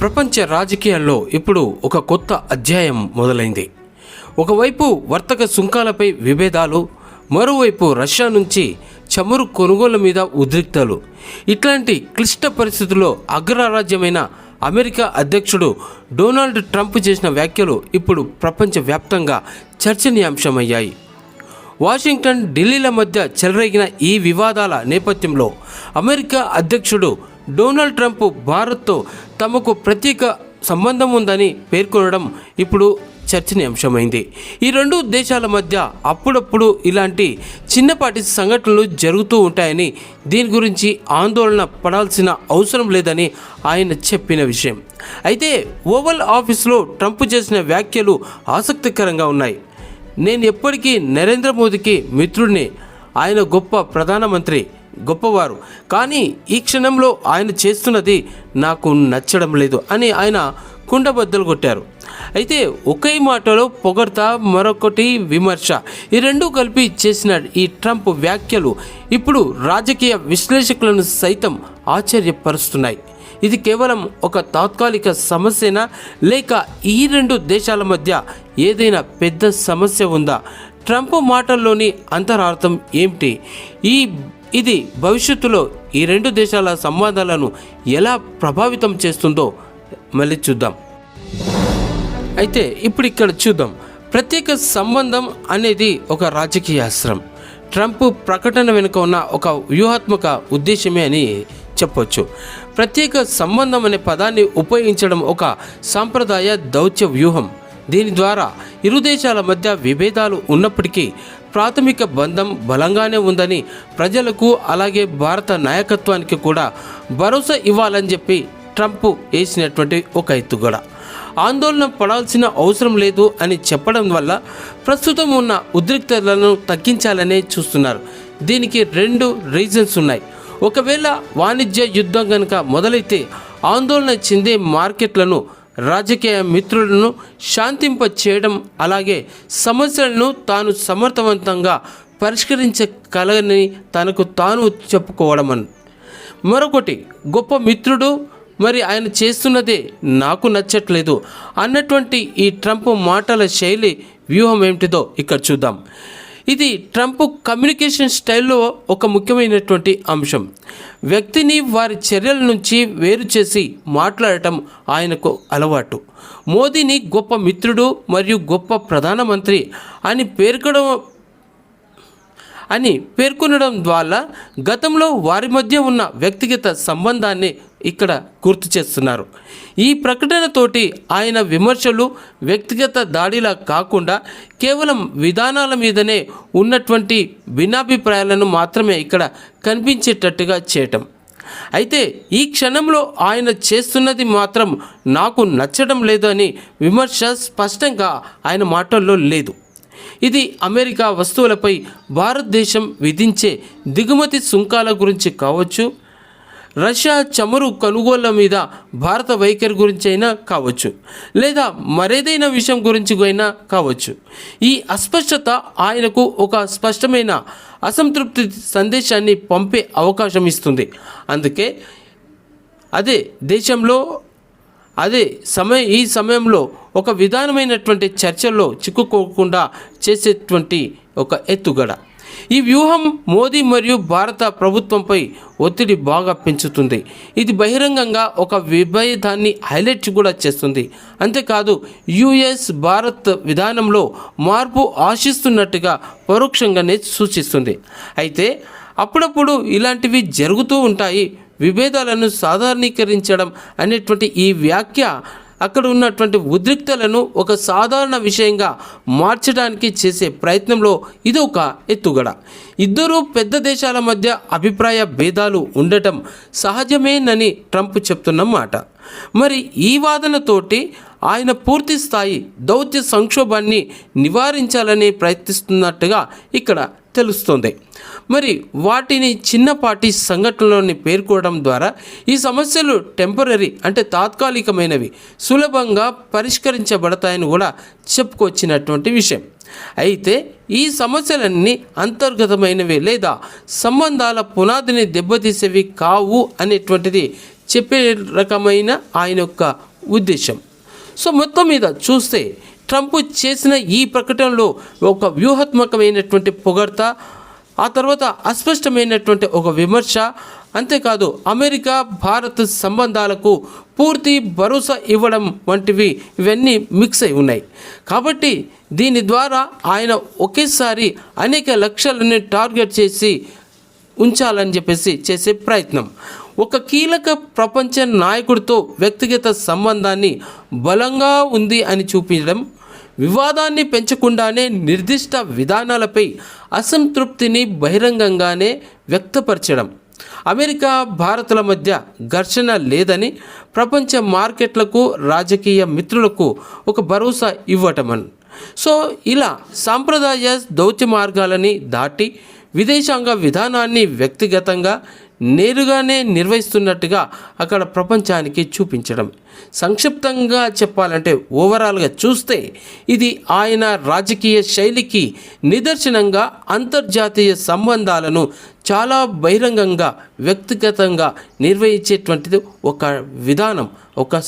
ప్రపంచ రాజకీయాల్లో ఇప్పుడు ఒక కొత్త అధ్యాయం మొదలైంది. ఒకవైపు వర్తక సుంకాలపై విభేదాలు మరోవైపు రష్యా నుంచి చమురు కొనుగోలు మీద ఉద్రిక్తలు. ఇట్లాంటి క్లిష్ట పరిస్థితుల్లో అగ్రరాజ్యమైన అమెరికా అధ్యక్షుడు డొనాల్డ్ ట్రంప్ చేసిన వ్యాఖ్యలు ఇప్పుడు ప్రపంచవ్యాప్తంగా చర్చనీయాంశమయ్యాయి. వాషింగ్టన్ ఢిల్లీల మధ్య చెలరేగిన ఈ వివాదాల నేపథ్యంలో అమెరికా అధ్యక్షుడు డొనాల్డ్ ట్రంప్ భారత్తో తమకు ప్రత్యేక సంబంధం ఉందని పేర్కొనడం ఇప్పుడు చర్చనీయాంశమైంది. ఈ రెండు దేశాల మధ్య అప్పుడప్పుడు ఇలాంటి చిన్నపాటి సంఘటనలు జరుగుతూ ఉంటాయని దీని గురించి ఆందోళన పడాల్సిన అవసరం లేదని ఆయన చెప్పిన విషయం. అయితే ఓవల్ ఆఫీస్లో ట్రంప్ చేసిన వ్యాఖ్యలు ఆసక్తికరంగా ఉన్నాయి. నేను ఎప్పటికీ నరేంద్ర మోదీకి మిత్రుడిని ఆయన గొప్ప ప్రధానమంత్రి గొప్పవారు. కానీ ఈ క్షణంలో ఆయన చేస్తున్నది నాకు నచ్చడం లేదు అని ఆయన కుండబద్దలు కొట్టారు. అయితే ఒకే మాటలో పొగడ్త మరొకటి విమర్శ. ఈ రెండు కలిపి చేసిన ఈ ట్రంప్ వ్యాఖ్యలు ఇప్పుడు రాజకీయ విశ్లేషకులను సైతం ఆశ్చర్యపరుస్తున్నాయి. ఇది కేవలం ఒక తాత్కాలిక సమస్యనా? లేక ఈ రెండు దేశాల మధ్య ఏదైనా పెద్ద సమస్య ఉందా? ట్రంప్ మాటల్లోని అంతరార్థం ఏమిటి? ఈ ఇది భవిష్యత్తులో ఈ రెండు దేశాల సంవాదాలను ఎలా ప్రభావితం చేస్తుందో మళ్ళీ చూద్దాం. అయితే ఇప్పుడు ఇక్కడ చూద్దాం. ప్రత్యేక సంబంధం అనేది ఒక రాజకీయ అస్త్రం. ట్రంప్ ప్రకటన వెనుక ఉన్న ఒక వ్యూహాత్మక ఉద్దేశమే అని చెప్పొచ్చు. ప్రత్యేక సంబంధం అనే పదాన్ని ఉపయోగించడం ఒక సాంప్రదాయ దౌత్య వ్యూహం. దీని ద్వారా ఇరు దేశాల మధ్య విభేదాలు ఉన్నప్పటికీ ప్రాథమిక బంధం బలంగానే ఉందని ప్రజలకు అలాగే భారత నాయకత్వానికి కూడా భరోసా ఇవ్వాలని చెప్పి ట్రంప్ వేసినటువంటి ఒక ఎత్తుగడ. ఆందోళన పడాల్సిన అవసరం లేదు అని చెప్పడం వల్ల ప్రస్తుతం ఉన్న ఉద్రిక్తతలను తగ్గించాలనే చూస్తున్నారు. దీనికి రెండు రీజన్స్ ఉన్నాయి. ఒకవేళ వాణిజ్య యుద్ధం కనుక మొదలైతే ఆందోళన చెందే మార్కెట్లను రాజకీయ మిత్రులను శాంతింప చేయడం అలాగే సమస్యలను తాను సమర్థవంతంగా పరిష్కరించగలని తనకు తాను చెప్పుకోవడం అని మరొకటి గొప్ప మిత్రుడు మరి ఆయన చేస్తున్నదే నాకు నచ్చట్లేదు. అన్నటువంటి ఈ ట్రంప్ మాటల శైలి వ్యూహం ఏమిటిదో ఇక్కడ చూద్దాం. ఇది ట్రంప్ కమ్యూనికేషన్ స్టైల్లో ఒక ముఖ్యమైనటువంటి అంశం. వ్యక్తిని వారి చర్యల నుంచి వేరు చేసి మాట్లాడటం ఆయనకు అలవాటు. మోదీని గొప్ప మిత్రుడు మరియు గొప్ప ప్రధానమంత్రి అని పేర్కొనడం అని పేర్కొనడం ద్వారా గతంలో వారి మధ్య ఉన్న వ్యక్తిగత సంబంధాన్ని ఇక్కడ గుర్తు చేస్తున్నారు. ఈ ప్రకటనతోటి ఆయన విమర్శలు వ్యక్తిగత దాడిలా కాకుండా కేవలం విధానాల మీదనే ఉన్నటువంటి భిన్నాభిప్రాయాలను మాత్రమే ఇక్కడ కనిపించేటట్టుగా చేయటం. అయితే ఈ క్షణంలో ఆయన చేస్తున్నది మాత్రం నాకు నచ్చడం లేదు అని విమర్శ స్పష్టంగా ఆయన మాటల్లో లేదు. ఇది అమెరికా వస్తువులపై భారతదేశం విధించే దిగుమతి సుంకాల గురించి కావచ్చు రష్యా చమురు కొనుగోళ్ళ మీద భారత వైఖరి గురించి అయినా కావచ్చు లేదా మరేదైనా విషయం గురించి అయినా కావచ్చు. ఈ అస్పష్టత ఆయనకు ఒక స్పష్టమైన అసంతృప్తి సందేశాన్ని పంపే అవకాశం ఇస్తుంది. అందుకే అదే దేశంలో అదే సమయ ఈ సమయంలో ఒక విధానమైనటువంటి చర్చల్లో చిక్కుకోకుండా చేసేటువంటి ఒక ఎత్తుగడ. ఈ వ్యూహం మోదీ మరియు భారత ప్రభుత్వంపై ఒత్తిడి బాగా పెంచుతుంది. ఇది బహిరంగంగా ఒక విభేదాన్ని హైలైట్ కూడా చేస్తుంది. అంతేకాదు యుఎస్ భారత్ విధానంలో మార్పు ఆశిస్తున్నట్టుగా పరోక్షంగానే సూచిస్తుంది. అయితే అప్పుడప్పుడు ఇలాంటివి జరుగుతూ ఉంటాయి. విభేదాలను సాధారణీకరించడం అనేటువంటి ఈ వ్యాఖ్య అక్కడ ఉన్నటువంటి ఉద్రిక్తలను ఒక సాధారణ విషయంగా మార్చడానికి చేసే ప్రయత్నంలో ఇది ఒక ఎత్తుగడ. ఇద్దరు పెద్ద దేశాల మధ్య అభిప్రాయ భేదాలు ఉండటం సహజమేనని ట్రంప్ చెప్తున్న మాట. మరి ఈ వాదనతోటి ఆయన పూర్తి స్థాయి దౌత్య సంక్షోభాన్ని నివారించాలని ప్రయత్నిస్తున్నట్టుగా ఇక్కడ తెలుస్తుంది. మరి వాటిని చిన్నపాటి సంఘటనలోని పేర్కోవడం ద్వారా ఈ సమస్యలు టెంపరీ అంటే తాత్కాలికమైనవి సులభంగా పరిష్కరించబడతాయని కూడా చెప్పుకొచ్చినటువంటి విషయం. అయితే ఈ సమస్యలన్నీ అంతర్గతమైనవి లేదా సంబంధాల పునాదిని దెబ్బతీసేవి కావు అనేటువంటిది చెప్పే రకమైన ఆయన యొక్క ఉద్దేశం. సో మొత్తం మీద చూస్తే ట్రంప్ చేసిన ఈ ప్రకటనలో ఒక వ్యూహాత్మకమైనటువంటి పొగడ్త ఆ తర్వాత అస్పష్టమైనటువంటి ఒక విమర్శ. అంతేకాదు అమెరికా భారత్ సంబంధాలకు పూర్తి భరోసా ఇవ్వడం వంటివి ఇవన్నీ మిక్స్ అయి ఉన్నాయి. కాబట్టి దీని ద్వారా ఆయన ఒకేసారి అనేక లక్ష్యాలను టార్గెట్ చేసి ఉంచాలని చెప్పేసి చేసే ప్రయత్నం. ఒక కీలక ప్రపంచ నాయకుడితో వ్యక్తిగత సంబంధాన్ని బలంగా ఉంది అని చూపించడం వివాదాన్ని పెంచకుండానే నిర్దిష్ట విధానాలపై అసంతృప్తిని బహిరంగంగానే వ్యక్తపరచడం. అమెరికా భారత్ల మధ్య ఘర్షణ లేదని ప్రపంచ మార్కెట్లకు రాజకీయ మిత్రులకు ఒక భరోసా ఇవ్వటమని. సో ఇలా సాంప్రదాయ దౌత్య మార్గాలని దాటి విదేశాంగ విధానాన్ని వ్యక్తిగతంగా నేరుగానే నిర్వహిస్తున్నట్టుగా అక్కడ ప్రపంచానికి చూపించడం. సంక్షిప్తంగా చెప్పాలంటే ఓవరాల్గా చూస్తే ఇది ఆయన రాజకీయ శైలికి నిదర్శనంగా అంతర్జాతీయ సంబంధాలను చాలా బహిరంగంగా వ్యక్తిగతంగా నిర్వహించేటువంటిది ఒక విధానం ఒక